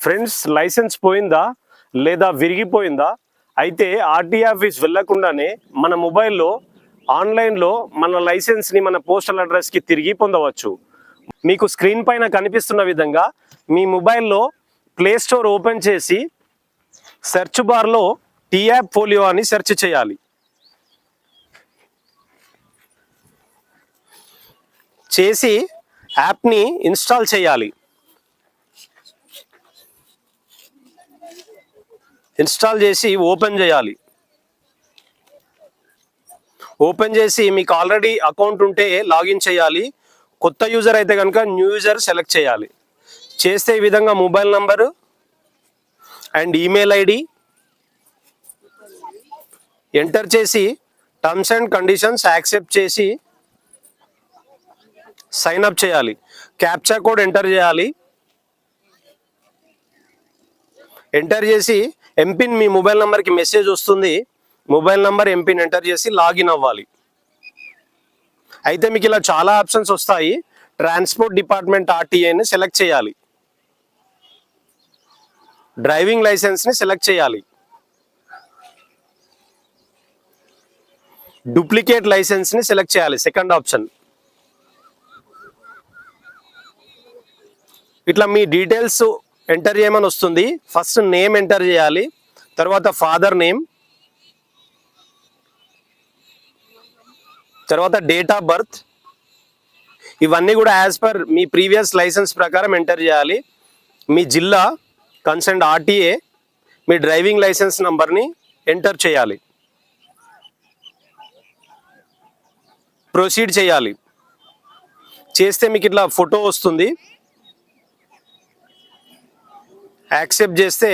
Friends licence పోయిందా లేదా విరిగిపోయిందా? అయితే ఆర్టీ ఆఫీస్ వెళ్ళకుండానే మన మొబైల్లో ఆన్లైన్లో మన లైసెన్స్ని మన పోస్టల్ అడ్రస్కి తిరిగి పొందవచ్చు. మీకు స్క్రీన్ పైన కనిపిస్తున్న విధంగా మీ మొబైల్లో ప్లే స్టోర్ ఓపెన్ చేసి సెర్చ్ బార్లో టీ యాప్ అని సెర్చ్ చేయాలి. చేసి యాప్ని ఇన్స్టాల్ చేయాలి. ఇన్స్టాల్ చేసి ఓపెన్ చేయాలి. ఓపెన్ చేసి మీకు ఆల్రెడీ అకౌంట్ ఉంటే లాగిన్ చేయాలి. కొత్త యూజర్ అయితే కనుక న్యూ యూజర్ సెలెక్ట్ చేయాలి. చేస్తే ఈ విధంగా mobile number and email ID enter చేసి టర్మ్స్ అండ్ కండిషన్స్ యాక్సెప్ట్ చేసి సైన్ అప్ చేయాలి. క్యాప్చా కోడ్ ఎంటర్ చేయాలి. ఎంటర్ చేసి ఎంపిన్ మీ మొబైల్ నెంబర్కి మెసేజ్ వస్తుంది. మొబైల్ నెంబర్ ఎంపిన్ ఎంటర్ చేసి లాగిన్ అవ్వాలి. అయితే మీకు ఇలా చాలా ఆప్షన్స్ వస్తాయి. ట్రాన్స్పోర్ట్ డిపార్ట్మెంట్ ఆర్టీఐని సెలెక్ట్ చేయాలి. డ్రైవింగ్ లైసెన్స్ని సెలెక్ట్ చేయాలి. డూప్లికేట్ లైసెన్స్ని సెలెక్ట్ చేయాలి. Second option. ఇట్లా మీ డీటెయిల్స్ ఎంటర్ చేయమని వస్తుంది. ఫస్ట్ నేమ్ ఎంటర్ చేయాలి. తర్వాత ఫాదర్ నేమ్ తర్వాత డేట్ ఆఫ్ బర్త్ ఇవన్నీ కూడా యాజ్ పర్ మీ ప్రీవియస్ లైసెన్స్ ప్రకారం ఎంటర్ చేయాలి. మీ జిల్లా కన్సర్న్ ఆర్టీఏ మీ డ్రైవింగ్ లైసెన్స్ నంబర్ని ఎంటర్ చేయాలి. ప్రొసీడ్ చేయాలి. చేస్తే మీకు ఇట్లా ఫోటో వస్తుంది. యాక్సెప్ట్ చేస్తే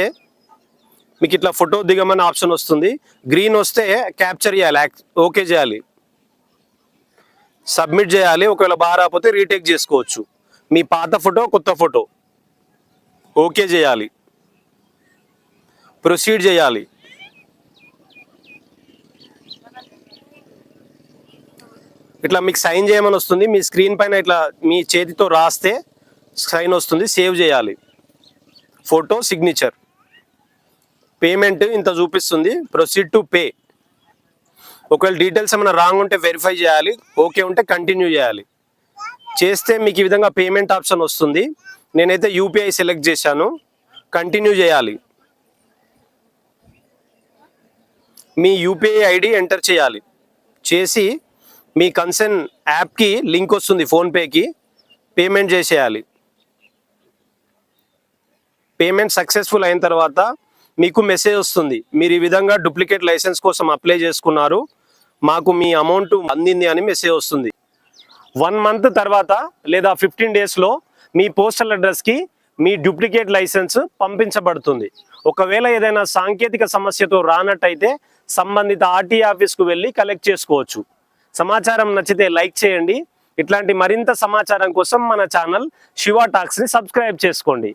మీకు ఇట్లా ఫోటో దిగమని ఆప్షన్ వస్తుంది. గ్రీన్ వస్తే క్యాప్చర్ చేయాలి ఓకే చేయాలి. సబ్మిట్ చేయాలి ఒకవేళ బాగా రాకపోతే రీటేక్ చేసుకోవచ్చు. మీ పాత ఫోటో కొత్త ఫోటో. ఓకే చేయాలి. ప్రొసీడ్ చేయాలి. ఇట్లా మీకు సైన్ చేయమని వస్తుంది. మీ స్క్రీన్ పైన ఇట్లా మీ చేతితో రాస్తే సైన్ వస్తుంది సేవ్ చేయాలి. ఫోటో సిగ్నేచర్ పేమెంట్ ఇంత చూపిస్తుంది. ప్రొసీడ్ టు పే ఒకవేళ డీటెయిల్స్ ఏమైనా రాంగ్ ఉంటే వెరిఫై చేయాలి. ఓకే ఉంటే కంటిన్యూ చేయాలి. చేస్తే మీకు ఈ విధంగా పేమెంట్ ఆప్షన్ వస్తుంది. నేనైతే యూపీఐ సెలెక్ట్ చేశాను. కంటిన్యూ చేయాలి. మీ యూపీఐ ఐడి ఎంటర్ చేయాలి. చేసి మీ కన్సర్న్ యాప్కి లింక్ వస్తుంది ఫోన్పేకి పేమెంట్ చేసేయాలి. పేమెంట్ సక్సెస్ఫుల్ అయిన తర్వాత మీకు మెసేజ్ వస్తుంది. మీరు ఈ విధంగా డూప్లికేట్ లైసెన్స్ కోసం అప్లై చేసుకున్నారు. మాకు మీ అమౌంట్ అందింది అని మెసేజ్ వస్తుంది. వన్ మంత్ తర్వాత లేదా ఫిఫ్టీన్ డేస్లో మీ పోస్టల్ అడ్రస్కి మీ డూప్లికేట్ లైసెన్స్ పంపించబడుతుంది. ఒకవేళ ఏదైనా సాంకేతిక సమస్యతో రానట్టయితే సంబంధిత ఆర్టీ ఆఫీస్కు వెళ్ళి కలెక్ట్ చేసుకోవచ్చు. సమాచారం నచ్చితే లైక్ చేయండి. ఇట్లాంటి మరింత సమాచారం కోసం మన ఛానల్ శివ టాక్స్ని సబ్స్క్రైబ్ చేసుకోండి.